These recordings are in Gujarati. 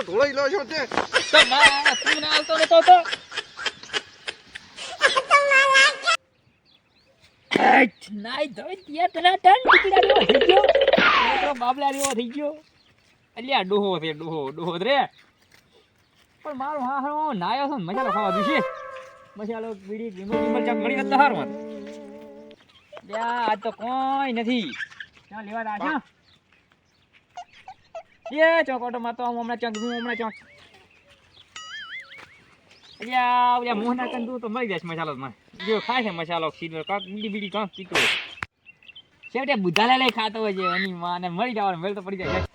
મસાલો ઢોળાઈ લો છો. તે તો તું ના આવતો નતો તો નાઈ ધોઈ ત્યાં તને ટન ટીકડા થઈ ગયો છોકરો બાબલા જેવો થઈ ગયો અલ્યા ડોહો છે ડોહો ડોહો રે પણ મારો હા હા નાયો છે મસાલો ખાવા દઉં મસાલો બીડી વિમલ વિમલ ચાક મળી જતા હારમાં આજ તો કોઈ નથી. ચાલ લેવા દા છે? એ ચોકોટો માં તો હમણાં ચંક હું હમણાં ચોક અલ્યા ઓલા મોહના કંદુ તો મળી જાય મસાલો માં જો ખાય છે મસાલો, ખીર, કાક બીડી બીડી, કાક પીતો. છેવટે બુધાલા લઈ ખાતો હોય છે, એની માને મળી જવાનું વેલ તો પડી જાય.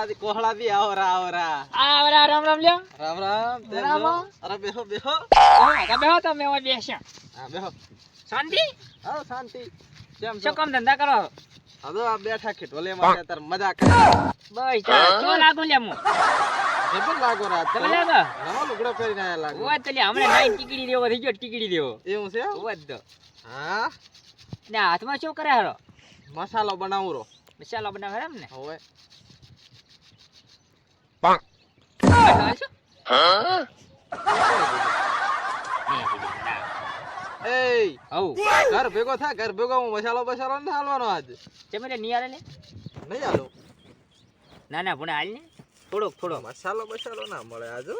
મોહલાદી કોહલાદી આવરા આવરા. આવરા રામ રામ લ્યો. રામ રામ રામ. અરે બેહો બેહો. હા બેહો તમે ઓય બેસ્યા હા બેહો. શાંતિ? હા શાંતિ. કેમ છો? શું કામ ધંધા કરો? હવે આ બેઠા કે ઢોલે માં તાર મજા કરે. બસ તો લાગુ લે મુ એ પણ લાગો રા તમે લાગો? નવો લુગડો પહેરીને આયા લાગો. ઓય તલે હમણાં નાઈ ટીકડી દેવો થઈ ગયો ટીકડી દેવો એવું છે ઓય તો. હા? ના હાથમાં શું કરે હરો મસાલો બનાવું રો મસાલો બનાવે એમ ને? હવે. એ હવ ઘર ભેગો થા ઘર ભેગો હું મસાલો બસાલો ને હાલવાનો આજ. ચમે નિયારે લે નહીં હાલો. ના ના ભૂણા હાલ ને. થોડોક થોડો મસાલો બસાલો ના મળે આજો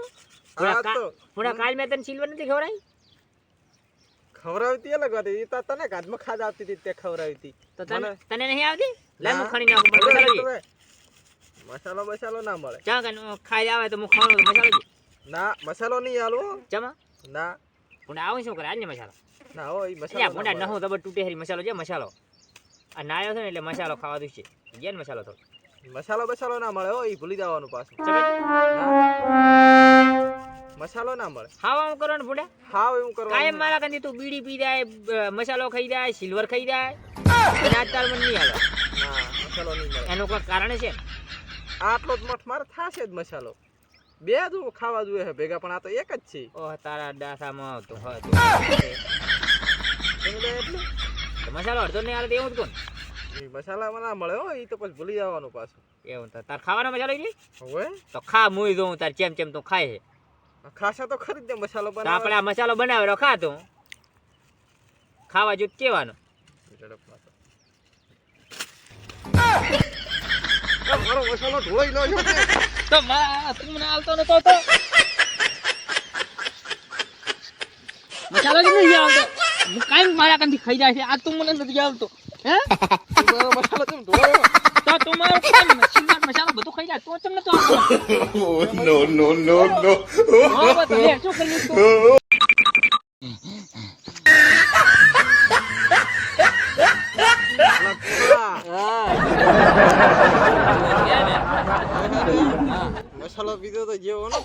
ભૂણા કાલ મેં તને સિલ્વર નથી ખવડાવી? ખવડાવતી અલગ હતી. એ તો તને કાદમાં ખાજ આવતી હતી તે ખવડાવતી. તો તને તને નહીં આવતી? લાય હું ખણી નાખું પણ મસાલો મસાલો ના મળે. ચા કે ખાઈ આવે તો હું ખાવાનું મસાલો. ના મસાલો નહીં આલો ચમા? ના. ભૂણા આવું શું કરે? આજ ને મસાલો. ના હો ઈ મસાલો ભૂંડા નહો જબર તૂટે હરી મસાલો છે મસાલો. આ નાયો છે ને એટલે મસાલો ખાવા દઉં છે. ને મસાલો થોડો. મસાલો બસાલો ના મળે હો ઈ ભૂલી જવાનું પાછું. મસાલો ના મળે. ખાવા હું કરો ને ભૂંડા. હાવ એવું કાયમ કરવાનું મારા કંદી તું બીડી પી જાય મસાલો ખાઈ જાય સિલ્વર ખાઈ જાય. આજ મને નહીં આવે હા મસાલો નહીં મળે. એનું કોઈ કારણ છે? આટલો જ મઠ મારે થાશે જ મસાલો. બે જ ખાવા જોઈએ છે ભેગા પણ આ તો એક જ છે. ઓહ તારા દાસામાં આવતો હોય તો. સમજ્યા એટલે. મસાલો અડધો નહીં આવે એવું જ કોણ? મસાલા મને મળે હો એ તો પછી ભૂલી જવાનું પાછું. એવું તો. તાર ખાવાનો મસાલો એટલે હવે? તો ખા મુઈ જોઉં તાર ચેમ ચેમ તું ખાય ખાશે તો ખરી જ મસાલો તો આપણે આ મસાલો બનાવેલો ખા તું ખાવા જો કેવાનું મારો મસાલો ઢોળાઈ લો છો તો મારા તું મને આવતો નતો તો. મસાલો જ નહીં આવતો? હું કાંઈ મારા કાંથી ખાઈ જાય છે. આ તું મને નથી આવતો. હે? મસાલો? તો તું મારો કેમ સિંગાર મસાલો બધું ખાઈ જાય? તો ચમ નતો નો. હા બસ લે શું કરીશ મસાલો બીજો તો જેવો ન ને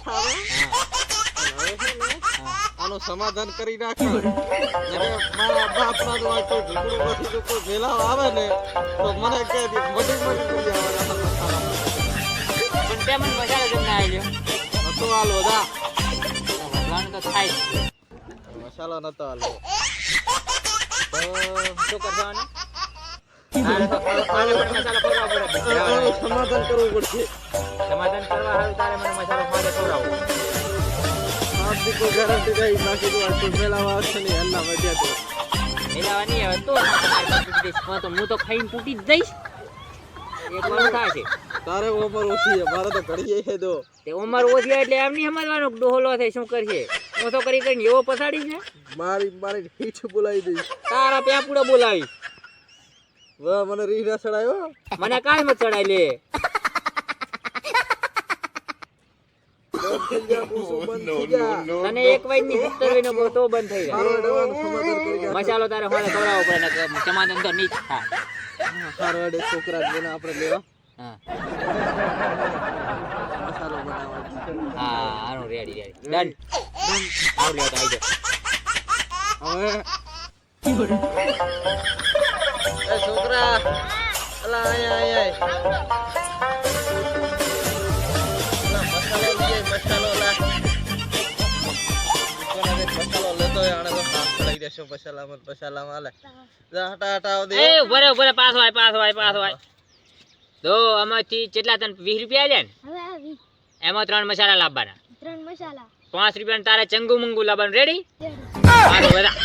આનું સમાધાન કરી નાખ્યું મારા બાપ ના જો કોઈ ઢીકડું નથી જો કોઈ મેલાવ આવે ને તો મને કહે મટી મટી કરી આવવાના પણ તે મને કેમ ના આવ્યો નતો હાલો દા ભગવાન તો થાય મસાલો નતો હાલ તો શું કરવાનું સમાધાન કરવું પડશે સમાધાન કરવા હારું તારે મને મસાલો ખાવા ખવડાવવો આપની કોઈ ગેરંટી નહીં બાકી તો આ કોઈ આવશે નહીં હલ્લા વધ્યા તો મેલાવા હવે તો તૂટી જઈશ પણ તો હું તો ખાઈને તૂટી જ જઈશ એક વાર થાય છે તારે ઉંમર ઓછી છે મારે તો છે દો તે ઉંમર ઓછી એટલે એમ નહીં સમજવાનું ડોહલો થાય શું કરશે તો કરી કરીને એવો પસાડીશ છે મારી મારી હીઠ બોલાવી. દઈશ તારા પ્યાપુડો બોલાવીશ વાહ મને રીહ ના ચડાયો મને કાંઈ મત ચડાય લે થઈ પૂછું બંધ થઈ. એક વાઈટની સિત્તેર બંધ થઈ મસાલો તારે હોળે ખવડાવવો પડે ને સમાધાન તો નહીં થાય. હારો અડે છોકરા ને આપણે લેવા. હા. મસાલો બનાવવા હા હારું રેડી રેડી ડન આવું જાય હવે? છોકરા અલા આયા આયા હાથ પડાઈ દેશો આલે હટા હટા દે. એ ઊભો રે પાછો આય પાછો આય પાછો આય. તો આમાંથી કેટલા તને વીસ રૂપિયા આલ્યા ને? હવે આવી. એમાં ત્રણ મસાલા લાવવાના. ત્રણ મસાલા. પાંચ રૂપિયા તારે ચંગુ મંગુ લાવવાનું રેડી રેડી. બધા